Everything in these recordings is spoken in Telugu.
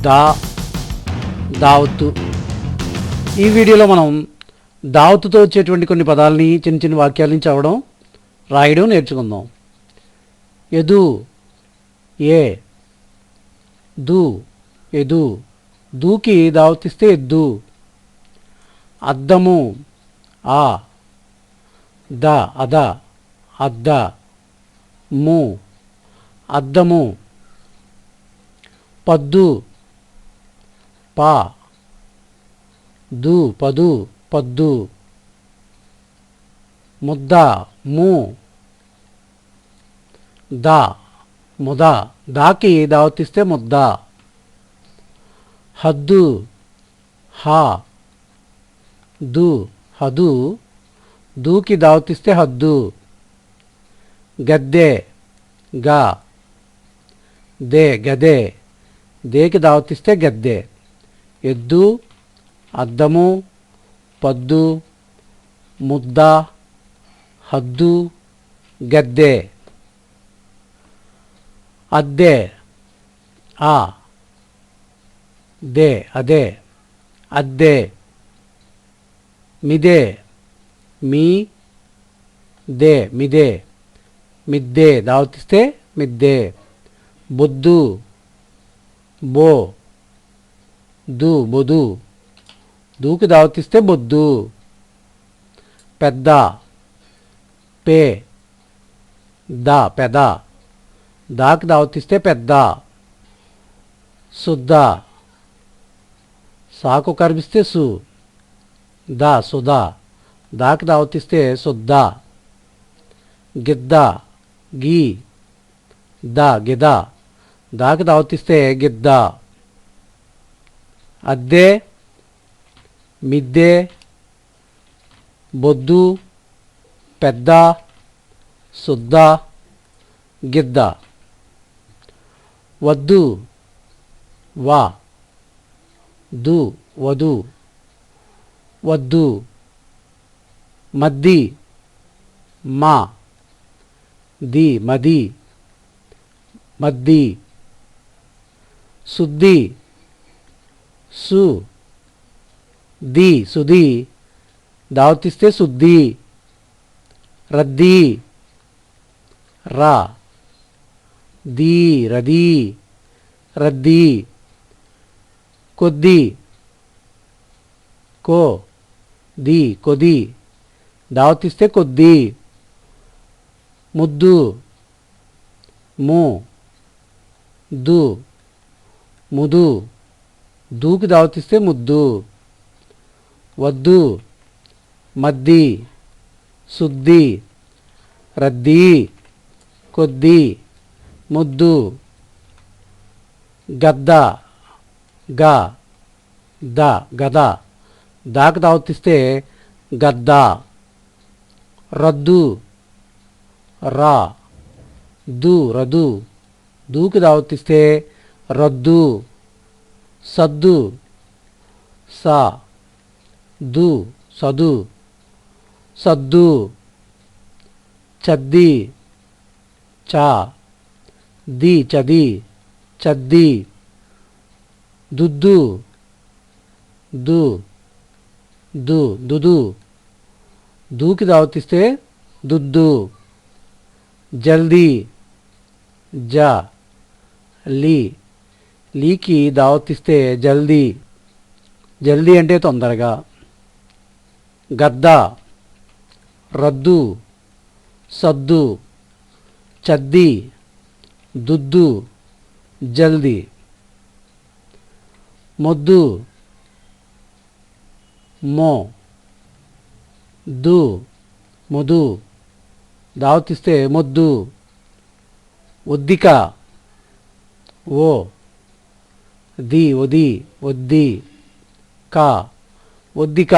దా దావత్తు. ఈ వీడియోలో మనం దావత్తుతో వచ్చేటువంటి కొన్ని పదాలని చిన్న చిన్న వాక్యాలని చదవడం రాయడం నేర్చుకుందాం. ఎదు ఏ దు ఎదు. దూకి దావతిస్తే ఎద్దు అద్దము ఆ. ద అద అద్ద. ము అద్దము. పద్దు పా. దు పదు పద్దు. ముద్ద ము. దా ముద. దాకి దావతిస్తే ముద్ద. హద్దు హా. దు హదు. దూకి దావతిస్తే హద్దు. గద్దె గా. దే గదే. దేకి దావతిస్తే గద్దె. ఎద్దు అద్దము పద్దు ముద్ద హద్దు గద్దె. అద్దె. ఆ. దే. అదే. అద్దె. మిదే. మీ. దే. మిదే. మిద్దే. దావతిస్తే మిద్దే. బొద్దు. బో. దు బొదు దూకి దావతిస్తే బొద్దు పెద్ద. పే. ద పెద. దాకి దావతిస్తే పెద్ద. శుద్ధ సాకు కరిపిస్తే సు. ద సుధా. దాకి దావతిస్తే శుద్ధ గిద్ద. గీ. ద గిద. దాకి దావతిస్తే గిద్ద. అద్దె మిద్దె బొద్దు పెద్ద శుద్ధ గిద్ద వద్దు వా దు వధు వద్దు మద్ది మా ది మది మద్ది శుద్ధి సు ది సుధి దావతిస్తే శుద్ధి రద్దీ రా దీ రదీ రద్దీ కొద్ది కో ది కొది దావతిస్తే కొద్ది ముద్దు ము దు ముదు దూకి దావతిస్తే ముద్దు. వద్దు మద్ది శుద్ధి రద్దీ కొద్ది ముద్దు గద్ద గ ద గద. దాకి దావతిస్తే గద్ద. రద్దు రా దు రదు. దూకి దావతిస్తే రద్దు. సద్దు సా దు సదు సద్దు చద్ది చా ది చది చద్ది దుద్దు దు దు దుదు దూకి దావతిస్తే దుద్దు జల్దీ జా లీ లీకి దావతిస్తే జల్దీ జల్దీ అంటే తొందరగా. గద్ద రద్దు సద్దు చద్ది దుద్దు జల్దీ. మొద్దు మో దు మొదు. దావతిస్తే మొద్దు. ఉద్దిక ఓ. ది ఒది ఒద్ది కా ఒద్దిక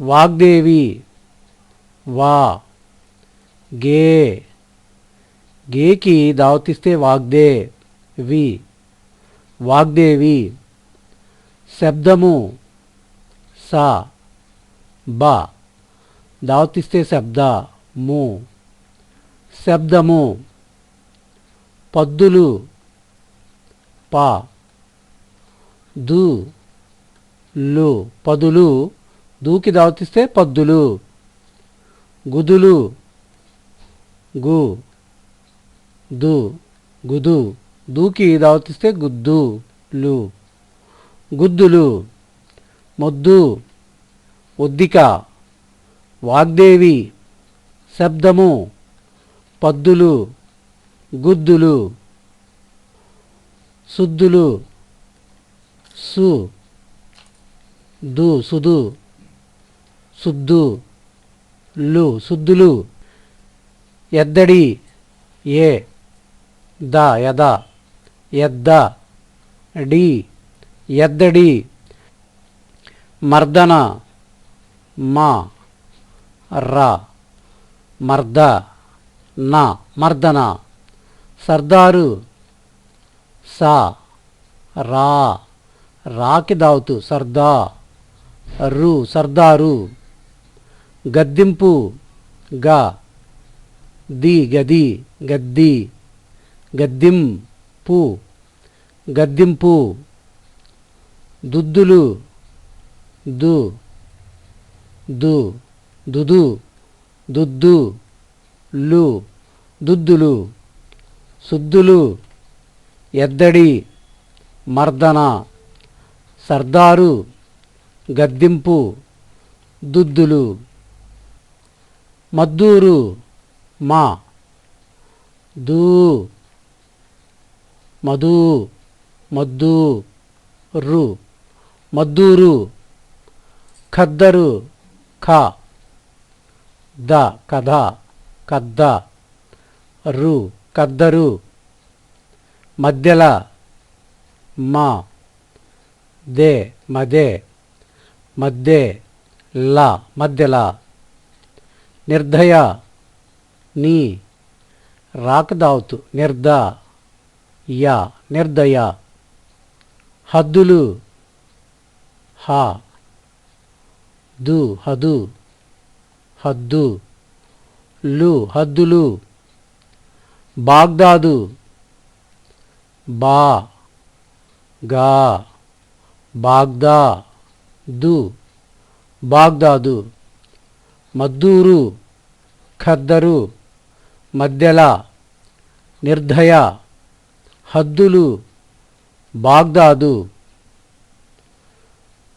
వాగ్దేవి వా గే గేకి దావతిస్తే వాగ్దే వి వాగ్దేవి శబ్దము సా బా దావతిస్తే శబ్ద ము శబ్దము పద్దులు పా. దు. లు. పదులు. దూకి దావతిస్తే పద్దులు. గుదులు. గు. దు. గుదు. దూకి దావతిస్తే గుద్దు లు గుద్దులు. మొద్దు. ఒద్దిక. వాగ్దేవి. శబ్దము. పద్దులు. గుద్దులు. సుద్దులు సు. దు సుదు. సుద్దు లు సుద్దులు ఎద్దడి. ఏ. ద యద. ఎద్ద. డి. ఎద్దడి. మర్దన. మా. ర. మర్ద. నా. మర్దన. సర్దారు. సా రా రాకి దావుతు సర్దా రు సర్దారు గద్దింపు గా ది గది గద్ది గద్దింపు గద్దింపు దుద్దులు దు దు దుదు దుద్దు లు దుద్దులు సుద్దులు ఎద్దడి మర్దన సర్దారు గద్దింపు దుద్దులు మద్దూరు మా దూ మధు మద్దు రు మద్దూరు ఖద్దరు ఖ ద కథ కద్ద రు కద్దరు మధ్యల మా దే మదే మధ్యే లా మధ్యల నిర్దయ నీ రాకదావుతు నిర్ద యా నిర్దయ హద్దులు హా దు హదు హద్దు లు హద్దులు బాగ్దాదు బా గా బాగ్దా దు బాగ్దాదు మద్దూరు ఖద్దరు మధ్యల నిర్ధయ హద్దులు బాగ్దాదు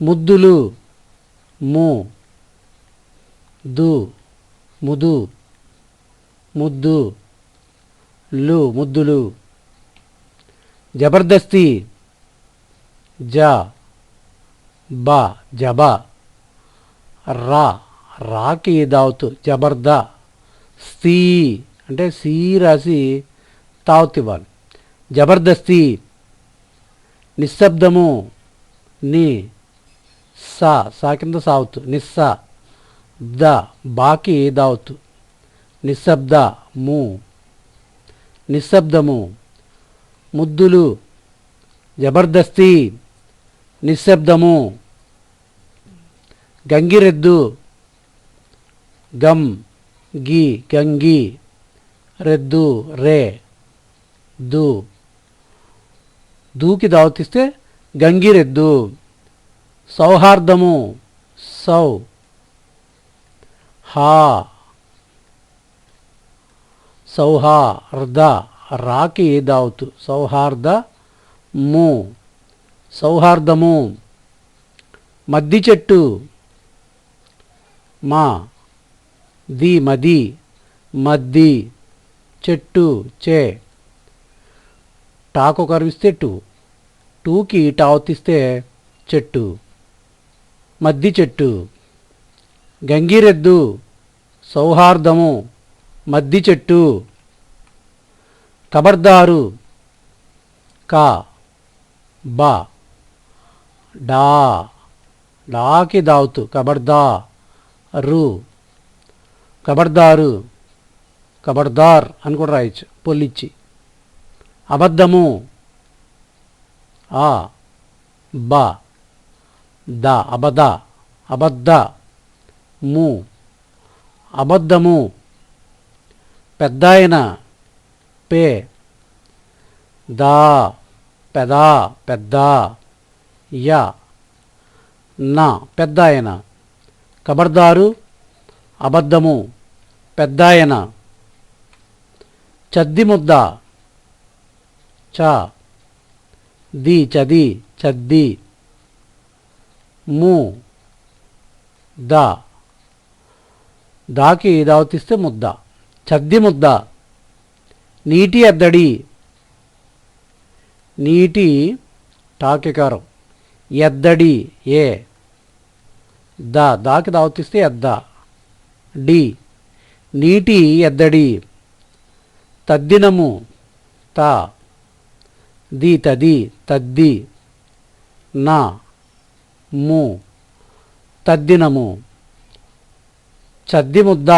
ముద్దులు ము దు ముదు ముద్దు లు ముద్దులు. జబర్దస్తి. జ. బ. జబ. రా. రాకి దావుతు. జబర్ద. స్తీ. అంటే సీ రాసి తావుతు ఇవ్వాలి జబర్దస్తి. నిశ్శబ్దము. ని. సా. సా కింద సావుతు. నిస్స. ద. బాకి దావుతు. నిశ్శబ్ద. ము. నిశ్శబ్దము. ముద్దులు జబర్దస్తి నిశ్శబ్దము గంగిరెద్దు గమ్ గి గంగి రెద్దు రే దు. దూకి దావతిస్తే గంగిరెద్దు సౌహార్దము సౌ. హా సౌహార్ద. రాకి దావుతు సౌహార్ద ము సౌహార్దము. మద్ది చెట్టు మా ది మది మద్ది చెట్టు చే. టాకు కరివిస్తే టు టూకి టావతిస్తే చెట్టు. మద్ది చెట్టు గంగిరెద్దు సౌహార్దము మద్ది చెట్టు. ఖబర్దారు కా బా డా డాకి దావుతు కబర్దా రు కబర్దారు కబర్దార్ అని కూడా రాయొచ్చు పొల్లిచ్చి. అబద్ధము ఆ బ ద అబద అబద్ధ ము అబద్ధము పెద్దాయన పే దా పెదా పెద్ద య నా పెద్ద ఆయన కబర్దారు అబద్ధము పెద్దాయన చద్ది ముద్ద చ ది చది చద్ది ము ద దాకి దావతిస్తే ముద్ద చద్ది ముద్ద నీటి ఎద్దడి నీటి టాకికారం. ఎద్దడి ఏ. ద. దాకి దావతిస్తే ఎద్ద. డి. నీటి ఎద్దడి. తద్దినము త. ది తది తద్ది. నా. ము. తద్దినము. చద్ది ముద్ద.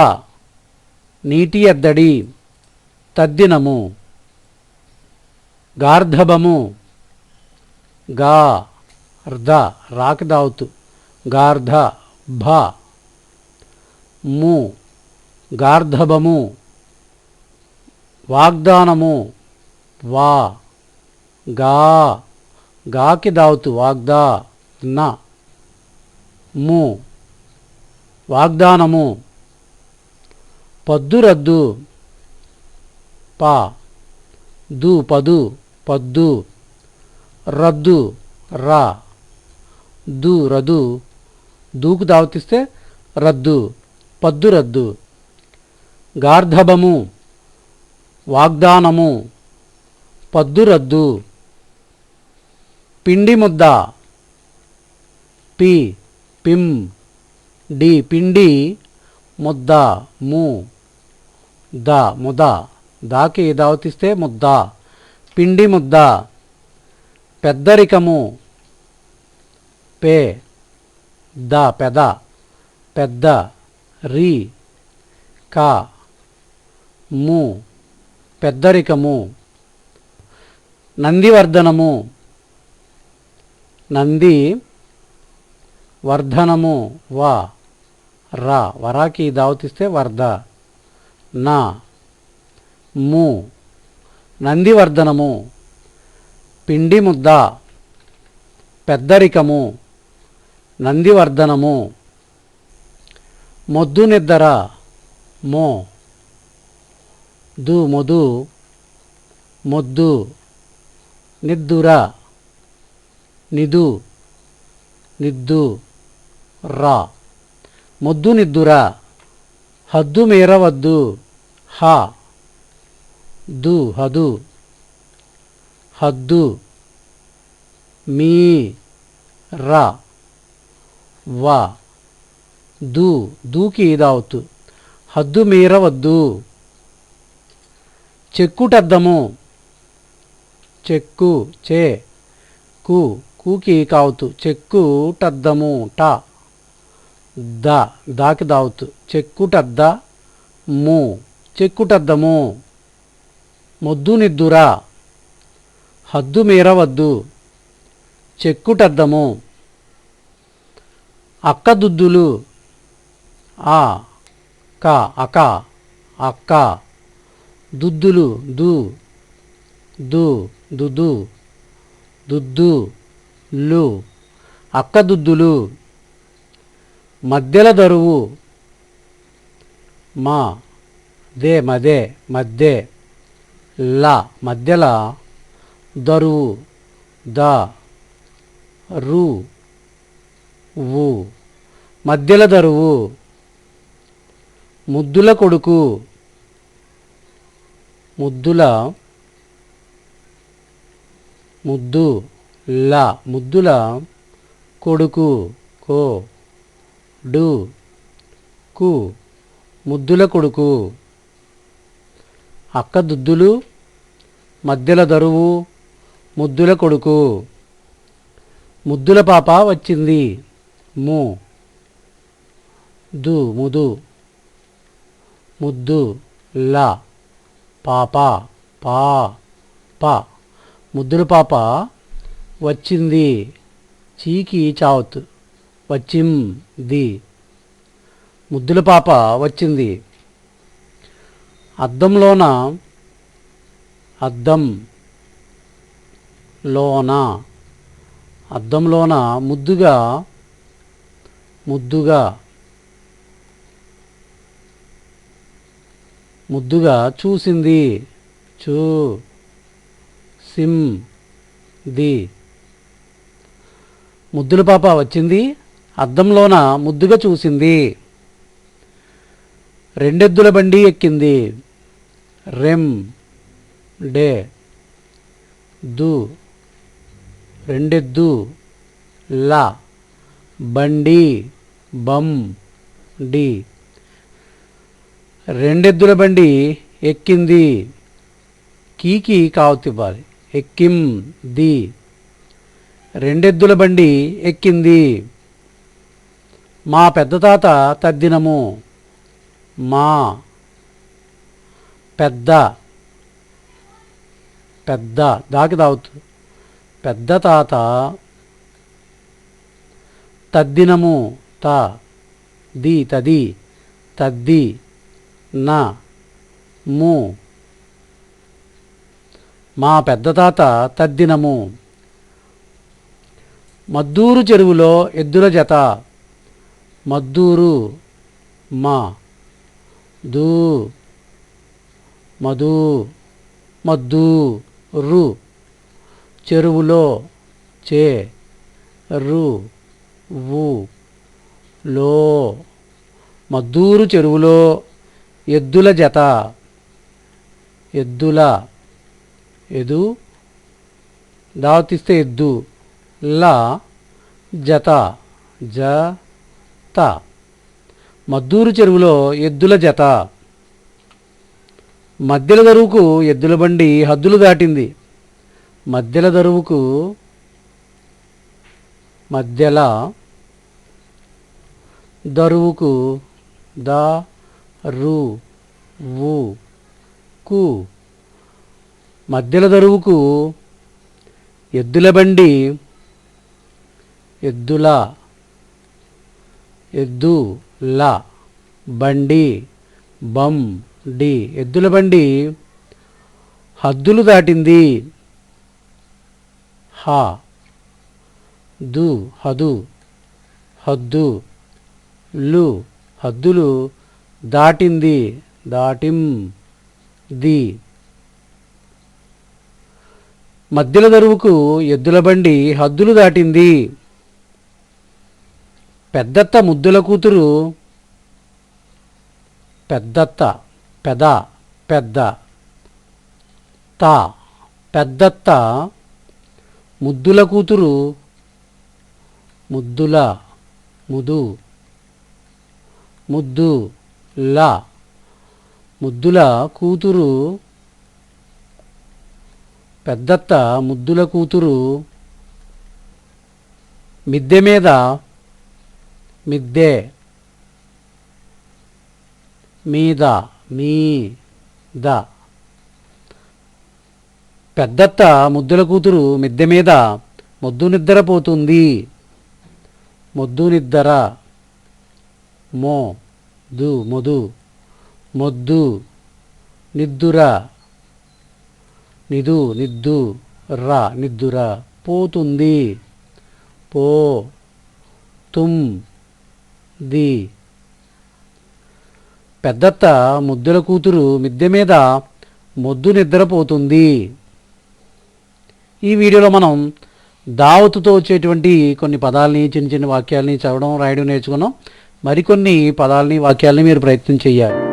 నీటి ఎద్దడి. తద్దినము. గార్ధబము గా అర్ధ రాకి దావుతు. గార్ధ భ. ము గార్ధబము వాగ్దానము వా. గా గాకి దావుతు వాగ్దా న. ము వాగ్దానము. పద్దురద్దు పా దు పదు పద్దు రద్దు రా దు రదు దూకు దావతిస్తే రద్దు పద్దు రద్దు. గార్ధబము వాగ్దానము పద్దు రద్దు. పిండి ముద్ద పి పిం డి పిండి ముద్ద ము ద ముద. దాకి దావతిస్తే ముద్ద పిండి ముద్ద పెద్దరికము పే ద పెద పెద్ద రి క ము పెద్దరికము నందివర్ధనము నంది వర్ధనము వా రా వరాకి దావతిస్తే వర్ధ నా ము. నందివర్ధనము. పిండి ముద్ద పెద్దరికము. నందివర్ధనము. మొద్దు నిద్దర మో. దు మొదు. మొద్దు. నిద్దుర. నిదు. నిద్దు. రా. మొద్దు నిద్దుర. హద్దు మీరవద్దు హ. దు హదు. హద్దు. మీ రా. వా. దు. దూకి ఇదావత్తు. హద్దు మీరవద్దు చెక్కుటద్దము. చెక్కు చే. కు కూకి కావుతు చెక్కు టద్దము ట. ద. దాకి దావుతు చెక్కుటద్ద ము. చెక్కుటద్దము. మొద్దు నిద్దురా హద్దు మీరవద్దు చెక్కుటద్దము అక్కదుద్దులు ఆ క అక అక్క దుద్దులు దు దు దుదు దుద్దు లు అక్కదుద్దులు మధ్యల దరువు మా దే మదే మధ్య ల మధ్యల దరువు ద రు వు మధ్యల దరువు ముద్దుల కొడుకు ముద్దుల ముద్దు ల ముద్దుల కొడుకు కో డు కు ముద్దుల కొడుకు అక్క దుద్దులు మధ్యల దరువు ముద్దుల కొడుకు. ముద్దుల పాప వచ్చింది. ము. దు ముదు. ముద్దు ల. పాప పా పా. ముద్దుల పాప వచ్చింది. చీకి చావత్. వచ్చింది. ముద్దుల పాప వచ్చింది. అద్దంలోన అద్దం లోన. అద్దంలోన ముద్దుగా ముద్దుగా ముద్దుగా చూసింది చూ సిమ్ ది ముద్దుల పాప వచ్చింది అద్దంలోన ముద్దుగా చూసింది. రెండెద్దుల బండి ఎక్కింది రెమ్ డే. దు. రెండెద్దు లా. బండి. Bum D. రెండెద్దుల బండి ఎక్కింది. కీకి కావుతివ్వాలి ఎక్కిం ది. రెండెద్దుల బండి ఎక్కింది. మా పెద్ద తాత తద్దినము. మా. పెద్ద. పెద్ద దాకి దావుతు పెద్ద తాత తద్దినము త ది తది తద్ది నా ము. మా పెద్ద తాత తద్దినము. మద్దూరు చెరువులో ఎద్దుల జత. మద్దూరు మా దూ మధు మద్దు. రు. చెరువులో చే. రు. వు. లో. మద్దూరు చెరువులో ఎద్దుల జత. ఎద్దుల. ఎదు. దావతిస్తే ఎద్దు. లా. జత. జ. త. మద్దూరు చెరువులో ఎద్దుల జత. మధ్యల దరువుకు ఎద్దుల బండి హద్దులు దాటింది. మధ్యల దరువుకు మధ్యల దరువుకు ద రు వు కు మధ్యల దరువుకు ఎద్దుల బండి ఎద్దుల ఎద్దు ల బండి బం డి. ఎద్దుల బండి హద్దులు దాటింది. హ. దు. హదు. హద్దు. లు. హద్దులు దాటింది. దాటిం. ది. మధ్యల దరువుకు ఎద్దుల బండి హద్దులు దాటింది. పెద్దత్త ముద్దుల కూతురు పెద్దత్త. పెద పెద్ద. త పెద్దత్త. ముద్దుల కూతురు. ముద్దుల ముదు. ముద్దు ల. ముద్దుల కూతురు. పెద్దత్త ముద్దుల కూతురు. మిద్దె మీద. మిద్దె. మీద. మీ ద పెద్దత్త ముద్దుల కూతురు మిద్దె మీద మొద్దు నిద్రపోతుంది మొద్దు నిద్ర మో దు మొదు. మొద్దు నిద్దుర. నిదు నిద్దు రా నిద్దుర పోతుంది. పో తుమ్ ది. పెద్దత్త ముద్దుల కూతురు మిద్దె మీద మొద్దు నిద్రపోతుంది. ఈ వీడియోలో మనం దావతుతో వచ్చేటువంటి కొన్ని పదాలని చిన్న చిన్న వాక్యాలని చదవడం రాయడం నేర్చుకున్నాం. మరికొన్ని పదాలని వాక్యాలని మీరు ప్రయత్నం చేయాలి.